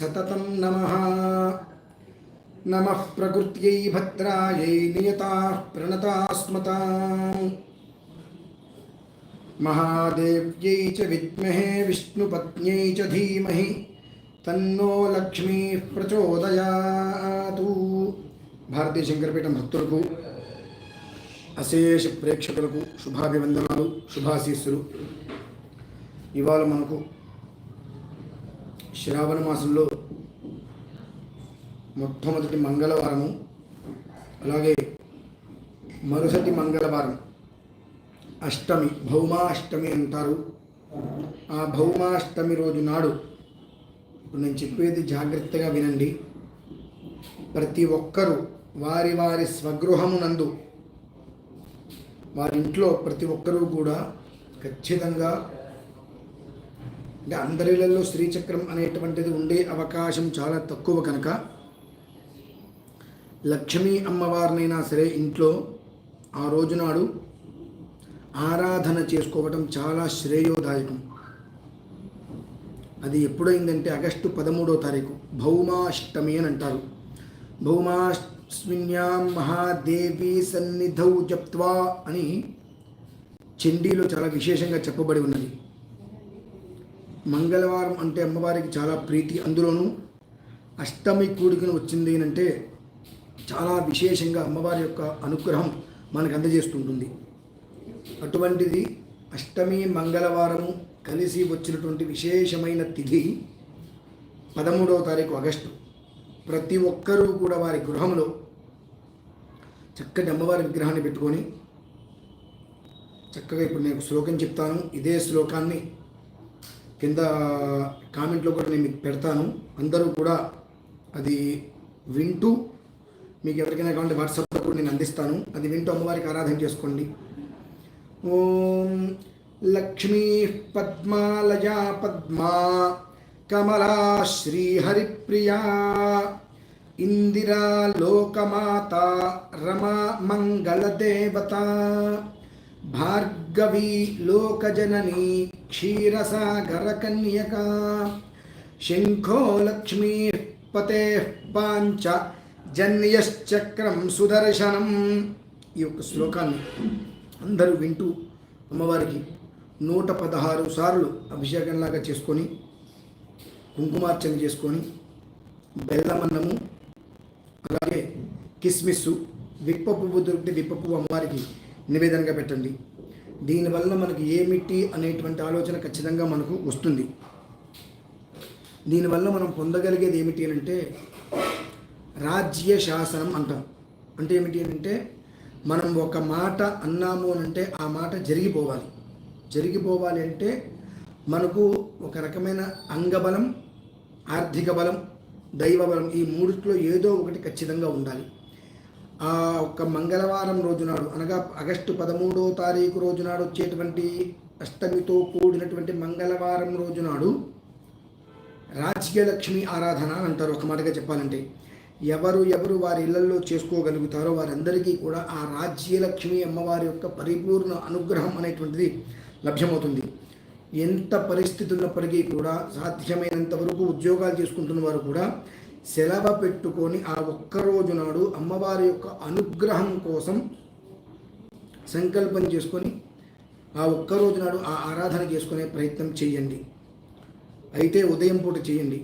సతతం నమ నమ ప్రకృత్యై భద్రాయై నియతా ప్రణతాస్మత మహాదేవ్యై చ విద్మహే విష్ణుపత్న్యై చ ధీమహి తన్నో లక్ష్మీ ప్రచోదయాతు భారతీయ శంకరపీఠం భక్తులకు అశేష ప్రేక్షకులకు శుభాభివందనాలు శుభాశీస్సులు ఇవాళ మనకు శ్రావణ మాసంలో మొట్టమొదటి మంగళవారము అలాగే మరుసటి మంగళవారం అష్టమి భౌమాష్టమి అంటారు. ఆ భౌమాష్టమి రోజు నాడు ఇప్పుడు నేను చెప్పేది జాగ్రత్తగా వినండి. ప్రతి ఒక్కరూ వారి వారి స్వగృహమునందు వారి ఇంట్లో ప్రతి ఒక్కరూ కూడా ఖచ్చితంగా అంటే అందరిలలో శ్రీచక్రం అనేటువంటిది ఉండే అవకాశం చాలా తక్కువ కనుక. లక్ష్మీ అమ్మవారినైనా సరే ఇంట్లో ఆ రోజునాడు ఆరాధన చేసుకోవటం చాలా శ్రేయోదాయకం. అది ఎప్పుడైందంటే ఆగస్టు పదమూడో తారీఖు. భౌమాష్టమి అని అంటారు. భౌమాస్మిన్యాం మహాదేవి సన్నిధౌ జప్త్వా అని చండీలో చాలా విశేషంగా చెప్పబడి ఉన్నది. మంగళవారం అంటే అమ్మవారికి చాలా ప్రీతి. అందులోనూ అష్టమి కూడికను వచ్చింది అంటే చాలా విశేషంగా అమ్మవారి యొక్క అనుగ్రహం మనకు అందజేస్తుంటుంది. అటువంటిది అష్టమి మంగళవారము కలిసి వచ్చినటువంటి విశేషమైన తిథి పదమూడవ తారీఖు ఆగస్టు. ప్రతి ఒక్కరూ కూడా వారి గృహంలో చక్కటి అమ్మవారి విగ్రహాన్ని పెట్టుకొని చక్కగా ఇప్పుడు నేను శ్లోకం చెప్తాను. ఇదే శ్లోకాన్ని కింద కామెంట్లో కూడా నేను మీకు పెడతాను. అందరూ కూడా అది వింటూ మీకు ఎవరికైనా కావాలంటే వాట్సాప్లో కూడా నేను అందిస్తాను. అది వింటూ అమ్మవారికి ఆరాధన చేసుకోండి. ఓం లక్ష్మీ పద్మాలయా పద్మా కమలా శ్రీహరిప్రియా ఇందిరా లోకమాత రమా మంగళదేవత భార్గవీ లోకజననీ క్షీరసాగరకన్యక శంఖో లక్ష్మీ పతే పాంచ జన్యశ్చక్రం సుదర్శనం ఈ యొక్క శ్లోకాన్ని అందరూ వింటూ అమ్మవారికి నూట పదహారు సార్లు అభిషేకంలాగా చేసుకొని కుంకుమార్చన చేసుకొని బెల్లమన్నము అలాగే కిస్మిస్సు విప్ప పువ్వు దొరికితే విప్ప పువ్వు అమ్మవారికి నివేదనగా పెట్టండి. దీనివల్ల మనకి ఏమిటి అనేటువంటి ఆలోచన ఖచ్చితంగా మనకు వస్తుంది. దీనివల్ల మనం పొందగలిగేది ఏమిటి అంటే రాజ్య శాసనం అంటాం. అంటే ఏమిటి అంటే మనం ఒక మాట అన్నాము అని అంటే ఆ మాట జరిగిపోవాలి. జరిగిపోవాలి అంటే మనకు ఒక రకమైన అంగబలం ఆర్థిక బలం దైవ బలం ఈ మూడిట్లో ఏదో ఒకటి ఖచ్చితంగా ఉండాలి. ఆ ఒక్క మంగళవారం రోజు నాడు అనగా ఆగస్టు పదమూడో తారీఖు రోజు నాడు వచ్చేటువంటి అష్టమితో కూడినటువంటి మంగళవారం రోజు నాడు రాజ్యలక్ష్మి ఆరాధన అంటారు. ఒక మాటగా చెప్పాలంటే ఎవరు ఎవరు వారి ఇళ్ళలో చేసుకోగలుగుతారో వారందరికీ కూడా ఆ రాజ్యలక్ష్మి అమ్మవారి యొక్క పరిపూర్ణ అనుగ్రహం అనేటువంటిది లభ్యమవుతుంది. ఎంత పరిస్థితి ఉన్నప్పటికీ కూడా సాధ్యమైనంత వరకు ఉద్యోగాలు చేసుకుంటున్న వారు కూడా సెలవ పెట్టుకొని ఆ ఒక్క రోజు నాడు అమ్మవారి యొక్క అనుగ్రహం కోసం సంకల్పం చేసుకొని ఆ ఒక్క రోజు నాడు ఆ ఆరాధన చేసుకునే ప్రయత్నం చేయండి. అయితే ఉదయం పూట చేయండి.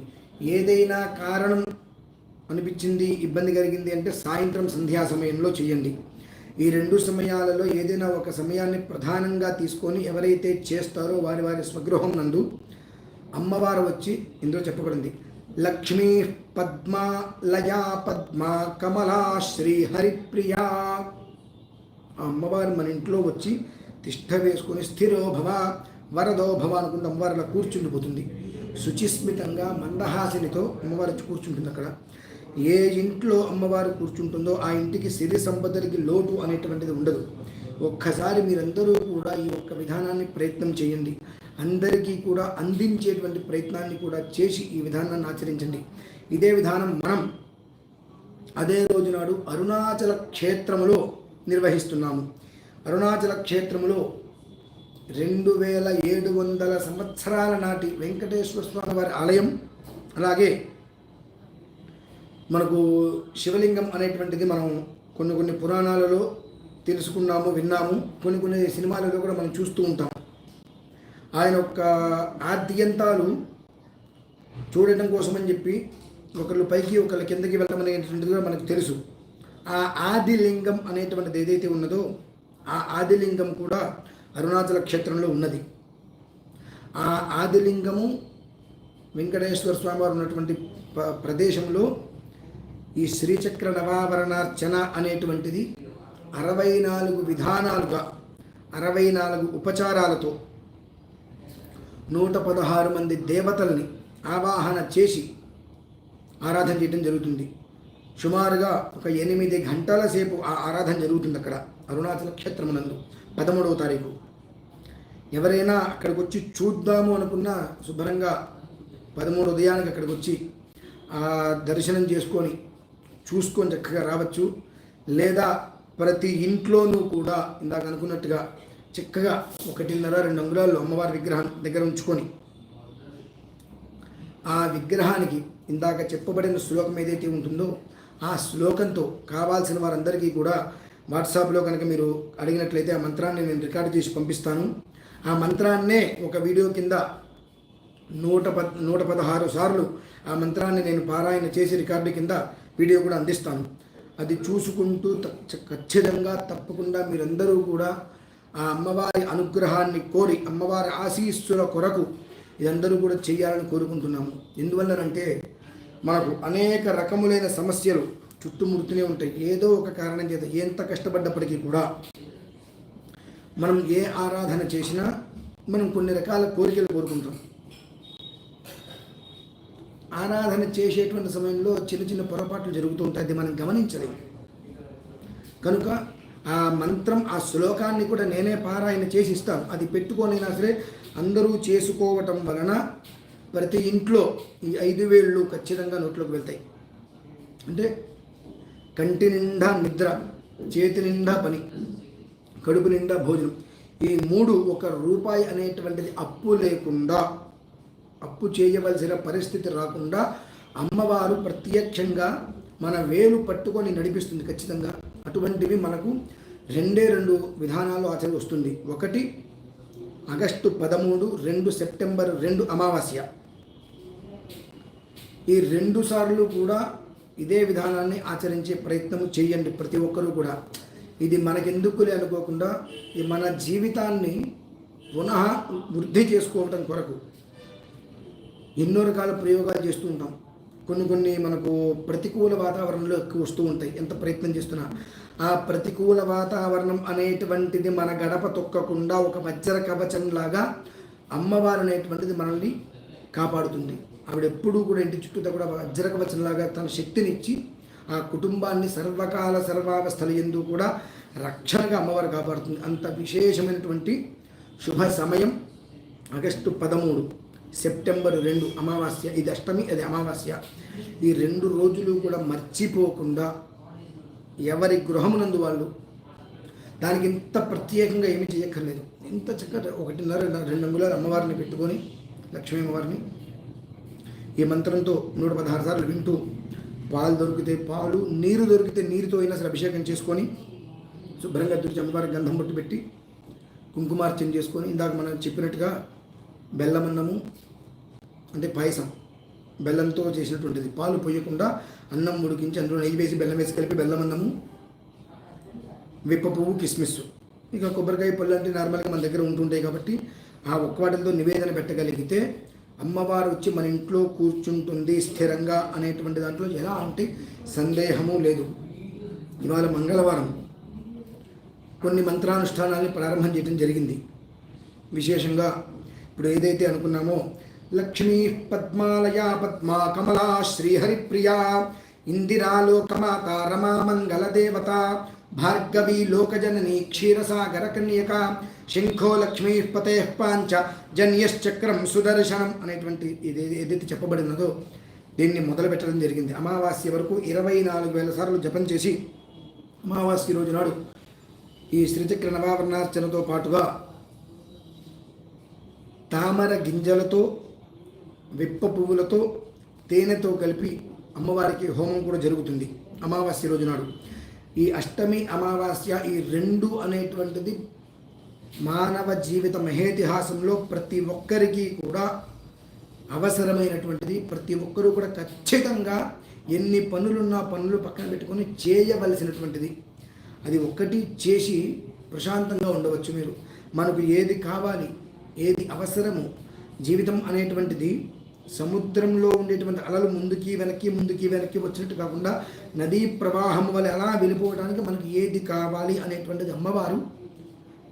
ఏదైనా కారణం అనిపించింది ఇబ్బంది కలిగింది అంటే సాయంత్రం సంధ్యా సమయంలో చేయండి. ఈ రెండు సమయాలలో ఏదైనా ఒక సమయాన్ని ప్రధానంగా తీసుకొని ఎవరైతే చేస్తారో వారి వారి స్వగృహం నందు అమ్మవారు వచ్చి ఇందులో చెప్పబడింది. లక్ష్మీ పద్మా లయా పద్మా కమలా శ్రీ హరిప్రియా ఆ అమ్మవారు మన ఇంట్లో వచ్చి తిష్ట వేసుకొని స్థిరో భవ వరదో భవ అనుకుంటే అమ్మవారు అలా కూర్చుండిపోతుంది శుచిస్మితంగా మందహాసినితో అమ్మవారు కూర్చుంటుంది అక్కడ. ఏ ఇంట్లో అమ్మవారు కూర్చుంటుందో ఆ ఇంటికి సిరి సంపదలకి లోటు అనేటువంటిది ఉండదు. ఒక్కసారి మీరందరూ కూడా ఈ యొక్క విధానాన్ని ప్రయత్నం చేయండి. అందరికీ కూడా అందించేటువంటి ప్రయత్నాన్ని కూడా చేసి ఈ విధానాన్ని ఆచరించండి. ఇదే విధానం మనం అదే రోజు నాడు అరుణాచల క్షేత్రములో నిర్వహిస్తున్నాము. అరుణాచల క్షేత్రములో రెండు వేల ఏడు వందల సంవత్సరాల నాటి వెంకటేశ్వర స్వామి వారి ఆలయం అలాగే మనకు శివలింగం అనేటువంటిది మనం కొన్ని కొన్ని పురాణాలలో తెలుసుకున్నాము విన్నాము. కొన్ని కొన్ని సినిమాలలో కూడా మనం చూస్తూ ఉంటాం. ఆయన యొక్క ఆద్యంతాలు చూడటం కోసమని చెప్పి ఒకళ్ళు పైకి ఒకళ్ళు కిందకి వెళ్ళడం అనేటువంటిది కూడా మనకు తెలుసు. ఆ ఆదిలింగం అనేటువంటిది ఏదైతే ఉన్నదో ఆ ఆదిలింగం కూడా అరుణాచల క్షేత్రంలో ఉన్నది. ఆ ఆదిలింగము వెంకటేశ్వర స్వామి వారు ఉన్నటువంటి ప- ప్రదేశంలో ఈ శ్రీచక్ర నవావరణార్చన అనేటువంటిది అరవై నాలుగు విధానాలుగా అరవై నాలుగు ఉపచారాలతో నూట పదహారు మంది దేవతల్ని ఆవాహన చేసి ఆరాధన చేయడం జరుగుతుంది. సుమారుగా ఒక ఎనిమిది గంటల సేపు ఆ ఆరాధన జరుగుతుంది అక్కడ అరుణాచల క్షేత్రమునందు పదమూడవ తారీఖు. ఎవరైనా అక్కడికి వచ్చి చూద్దాము అనుకున్నా శుభ్రంగా పదమూడు ఉదయానికి అక్కడికి వచ్చి ఆ దర్శనం చేసుకొని చూసుకొని చక్కగా రావచ్చు. లేదా ప్రతి ఇంట్లోనూ కూడా ఇందాక అనుకున్నట్టుగా చిక్కగా ఒకటిన్నర రెండు అంగుళాలు అమ్మవారి విగ్రహం దగ్గర ఉంచుకొని ఆ విగ్రహానికి ఇందాక చెప్పబడిన శ్లోకం ఏదైతే ఉంటుందో ఆ శ్లోకంతో కావాల్సిన వారందరికీ కూడా వాట్సాప్లో కనుక మీరు అడిగినట్లయితే ఆ మంత్రాన్ని నేను రికార్డు చేసి పంపిస్తాను. ఆ మంత్రాన్నే ఒక వీడియో కింద నూట పద్ నూట పదహారు సార్లు ఆ మంత్రాన్ని నేను పారాయణ చేసి రికార్డు కింద వీడియో కూడా అందిస్తాను. అది చూసుకుంటూ ఖచ్చితంగా తప్పకుండా మీరందరూ కూడా ఆ అమ్మవారి అనుగ్రహాన్ని కోరి అమ్మవారి ఆశీస్సుల కొరకు ఇదందరూ కూడా చేయాలని కోరుకుంటున్నాము. ఎందువల్లనంటే మనకు అనేక రకములైన సమస్యలు చుట్టుముడుతూనే ఉంటాయి. ఏదో ఒక కారణం చేత ఎంత కష్టపడ్డప్పటికీ కూడా మనం ఏ ఆరాధన చేసినా మనం కొన్ని రకాల కోరికలు కోరుకుంటాం. ఆరాధన చేసేటువంటి సమయంలో చిన్న చిన్న పొరపాట్లు జరుగుతూ ఉంటాయి. అది మనం గమనించలేము కనుక ఆ మంత్రం ఆ శ్లోకాన్ని కూడా నేనే పారాయణ చేసి ఇస్తాను. అది పెట్టుకొనైనా సరే అందరూ చేసుకోవటం వలన ప్రతి ఇంట్లో ఈ ఐదు వేళ్ళు ఖచ్చితంగా నోట్లోకి వెళ్తాయి. అంటే కంటి నిండా నిద్ర చేతి నిండా పని కడుపు నిండా భోజనం ఈ మూడు ఒక రూపాయి అనేటువంటిది అప్పు లేకుండా అప్పు చేయవలసిన పరిస్థితి రాకుండా అమ్మవారు ప్రత్యక్షంగా మన వేలు పట్టుకొని నడిపిస్తుంది ఖచ్చితంగా. అటువంటివి మనకు రెండే రెండు విధానాలు ఆచరణ వస్తుంది. ఒకటి ఆగస్టు పదమూడు రెండు సెప్టెంబర్ రెండు అమావాస్య. ఈ రెండు సార్లు కూడా ఇదే విధానాన్ని ఆచరించే ప్రయత్నం చేయండి ప్రతి ఒక్కరూ కూడా. ఇది మనకెందుకులే అనుకోకుండా ఈ మన జీవితాన్ని పునః వృద్ధి చేసుకోవటం కొరకు ఎన్నో రకాల ప్రయోగాలు చేస్తూ ఉంటాం. కొన్ని కొన్ని మనకు ప్రతికూల వాతావరణంలో ఎక్కువ వస్తూ ఉంటాయి. ఎంత ప్రయత్నం చేస్తున్నా. ఆ ప్రతికూల వాతావరణం అనేటువంటిది మన గడప తొక్కకుండా ఒక వజ్ర కవచంలాగా అమ్మవారు అనేటువంటిది మనల్ని కాపాడుతుంది. ఆవిడ ఎప్పుడూ కూడా ఇంటి చుట్టూ కూడా వజ్ర కవచంలాగా తన శక్తినిచ్చి ఆ కుటుంబాన్ని సర్వకాల సర్వావస్థల ఎందు కూడా రక్షణగా అమ్మవారు కాపాడుతుంది. అంత విశేషమైనటువంటి శుభ సమయం ఆగస్టు పదమూడు. సెప్టెంబర్ రెండు అమావాస్య ఇది అష్టమి అది అమావాస్య. ఈ రెండు రోజులు కూడా మర్చిపోకుండా ఎవరి గృహమునందు వాళ్ళు దానికి ఇంత ప్రత్యేకంగా ఏమి చేయక్కర్లేదు. ఇంత చక్కగా ఒకటిన్నర రెండు అంగుళాలు అమ్మవారిని పెట్టుకొని లక్ష్మీ అమ్మవారిని ఈ మంత్రంతో నూట పదహారు సార్లు వింటూ పాలు దొరికితే పాలు నీరు దొరికితే నీరుతో అయినా సరే అభిషేకం చేసుకొని శుభ్రంగా తుడిచి అమ్మవారి గంధం బొట్టు పెట్టి కుంకుమార్చన చేసుకొని ఇందాక మనం చెప్పినట్టుగా బెల్లమన్నము అంటే పాయసం బెల్లంతో చేసినటువంటిది. పాలు పోయకుండా అన్నం ఉడికించి అందులో నెయ్యి వేసి బెల్లం వేసి కలిపి బెల్లం అన్నము విప్ప పువ్వు కిస్మిస్ ఇక కొబ్బరికాయ పళ్ళు అంటే నార్మల్గా మన దగ్గర ఉంటుంటాయి కాబట్టి ఆ ఒక్క వాటితో నివేదన పెట్టగలిగితే అమ్మవారు వచ్చి మన ఇంట్లో కూర్చుంటుంది స్థిరంగా అనేటువంటి దాంట్లో ఎలా అంటే సందేహము లేదు. ఇవాళ మంగళవారం కొన్ని మంత్రానుష్ఠానాన్ని ప్రారంభం చేయడం జరిగింది. విశేషంగా ఇప్పుడు ఏదైతే అనుకున్నామో లక్ష్మీ పద్మాలయా పద్మా కమలా శ్రీహరిప్రియా ఇందిరాలోకమాత రమా మంగళదేవత భార్గవీ లోకజననీ క్షీరసాగర కన్యక శంఖో లక్ష్మీ పతే పాంచ జన్యశ్చక్రం సుదర్శనం అనేటువంటి ఇది ఏదైతే చెప్పబడినదో దీన్ని మొదలు పెట్టడం జరిగింది. అమావాస్య వరకు ఇరవై నాలుగు వేల సార్లు జపం చేసి అమావాస్య రోజు నాడు ఈ శ్రీచక్ర నవావరణార్చనతో పాటుగా తామర గింజలతో విప్ప పువ్వులతో తేనెతో కలిపి అమ్మవారికి హోమం కూడా జరుగుతుంది అమావాస్య రోజు నాడు. ఈ అష్టమి అమావాస్య ఈ రెండు అనేటువంటిది మానవ జీవిత మహేతిహాసంలో ప్రతి ఒక్కరికి కూడా అవసరమైనటువంటిది. ప్రతి ఒక్కరూ కూడా ఖచ్చితంగా ఎన్ని పనులున్నా పనులు పక్కన పెట్టుకొని చేయవలసినటువంటిది. అది ఒక్కటి చేసి ప్రశాంతంగా ఉండవచ్చు మీరు. మనకు ఏది కావాలి ఏది అవసరము జీవితం అనేటువంటిది సముద్రంలో ఉండేటువంటి అలలు ముందుకి వెనక్కి ముందుకి వెనక్కి వచ్చినట్టు కాకుండా నదీ ప్రవాహం వల్ల ఎలా వెళ్ళిపోవడానికి మనకి ఏది కావాలి అనేటువంటిది అమ్మవారు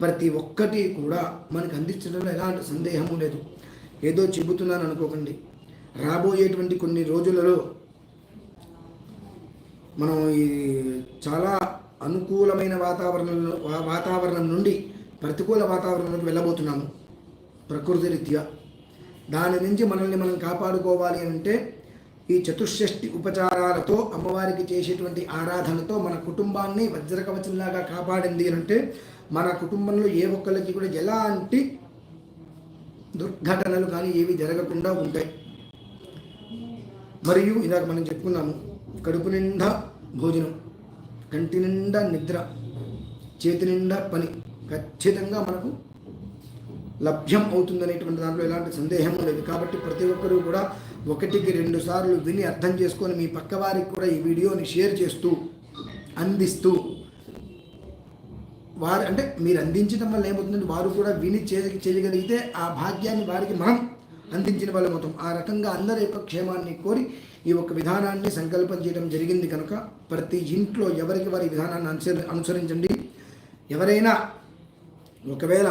ప్రతి ఒక్కటి కూడా మనకు అందించడంలో ఎలాంటి సందేహము లేదు. ఏదో చెబుతున్నాను అనుకోకండి. రాబోయేటువంటి కొన్ని రోజులలో మనం ఈ చాలా అనుకూలమైన వాతావరణంలో వాతావరణం నుండి ప్రతికూల వాతావరణంలోకి వెళ్ళబోతున్నాము. ప్రకృతి రీత్యా. దాని నుంచి మనల్ని మనం కాపాడుకోవాలి అంటే ఈ చతుషష్ఠి ఉపచారాలతో అమ్మవారికి చేసేటువంటి ఆరాధనతో మన కుటుంబాన్ని వజ్రకవచంలాగా కాపాడింది అంటే మన కుటుంబంలో ఏ ఒక్కరికి కూడా ఎలాంటి దుర్ఘటనలు కానీ ఏవి జరగకుండా ఉంటాయి. మరియు ఇలాగ మనం చెప్పుకున్నాము కడుపు నిండా భోజనం కంటి నిండా నిద్ర చేతి నిండా పని ఖచ్చితంగా మనకు లభ్యం అవుతుందనేటువంటి దాంట్లో ఎలాంటి సందేహం లేదు. కాబట్టి ప్రతి ఒక్కరూ కూడా ఒకటికి రెండు సార్లు విని అర్థం చేసుకొని మీ పక్క వారికి కూడా ఈ వీడియోని షేర్ చేస్తూ అందిస్తూ వారు అంటే మీరు అందించడం వల్ల ఏమవుతుందంటే వారు కూడా విని చేయ చేయగలిగితే ఆ భాగ్యాన్ని వారికి మనం అందించిన వాళ్ళం అవుతాం. ఆ రకంగా అందరి యొక్క క్షేమాన్ని కోరి ఈ ఒక విధానాన్ని సంకల్పం చేయడం జరిగింది కనుక ప్రతి ఇంట్లో ఎవరికి వారి విధానాన్ని అనుసరి అనుసరించండి. ఎవరైనా ఒకవేళ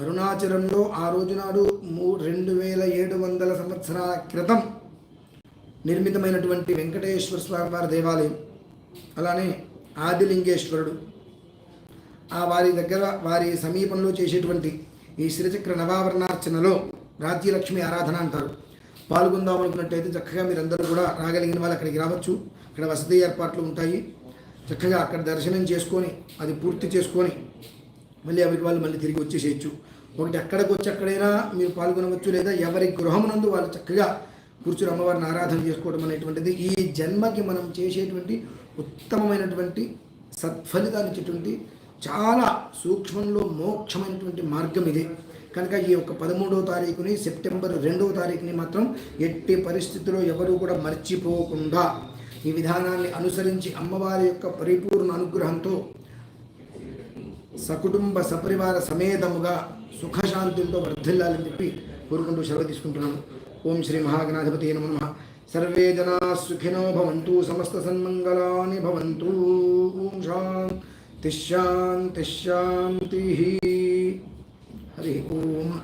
అరుణాచలంలో ఆ రోజు నాడు మూ రెండు వేల ఏడు వందల సంవత్సరాల క్రితం నిర్మితమైనటువంటి వెంకటేశ్వర స్వామి వారి దేవాలయం అలానే ఆదిలింగేశ్వరుడు. ఆ వారి దగ్గర వారి సమీపంలో చేసేటువంటి ఈ శ్రీచక్ర నవావరణార్చనలో రాజ్యలక్ష్మి ఆరాధన అంటారు. పాల్గొందాం అనుకున్నట్టయితే చక్కగా మీరందరూ కూడా రాగలిగిన వాళ్ళు అక్కడికి రావచ్చు. ఇక్కడ వసతి ఏర్పాట్లు ఉంటాయి. చక్కగా అక్కడ దర్శనం చేసుకొని అది పూర్తి చేసుకొని మళ్ళీ ఎవరికి వాళ్ళు మళ్ళీ తిరిగి వచ్చేసేయచ్చు. ఒకటి ఎక్కడికి వచ్చి ఎక్కడైనా మీరు పాల్గొనవచ్చు లేదా ఎవరి గృహమునందు వాళ్ళు చక్కగా కూర్చుని అమ్మవారిని ఆరాధన చేసుకోవడం అనేటువంటిది ఈ జన్మకి మనం చేసేటువంటి ఉత్తమమైనటువంటి సత్ఫలితాన్ని ఇచ్చేటువంటి చాలా సూక్ష్మంలో మోక్షమైనటువంటి మార్గం ఇది. కనుక ఈ యొక్క పదమూడవ తారీఖుని సెప్టెంబర్ రెండవ తారీఖుని మాత్రం ఎట్టి పరిస్థితుల్లో ఎవరు కూడా మర్చిపోకుండా ఈ విధానాన్ని అనుసరించి అమ్మవారి యొక్క పరిపూర్ణ అనుగ్రహంతో సకుటుంబ సపరివార సమేతముగా సుఖశాంతులతో వర్ధిల్లాలని చెప్పి కోరుకుంటూ సెలవు తీసుకుంటున్నాను. ఓం శ్రీ మహాగణాధిపతి నమ. సర్వే జనా సుఖినో భవంతు సమస్త సన్మంగళాని భవంతు. ఓం శాంతి శాంతి శాంతి. హరి ఓం.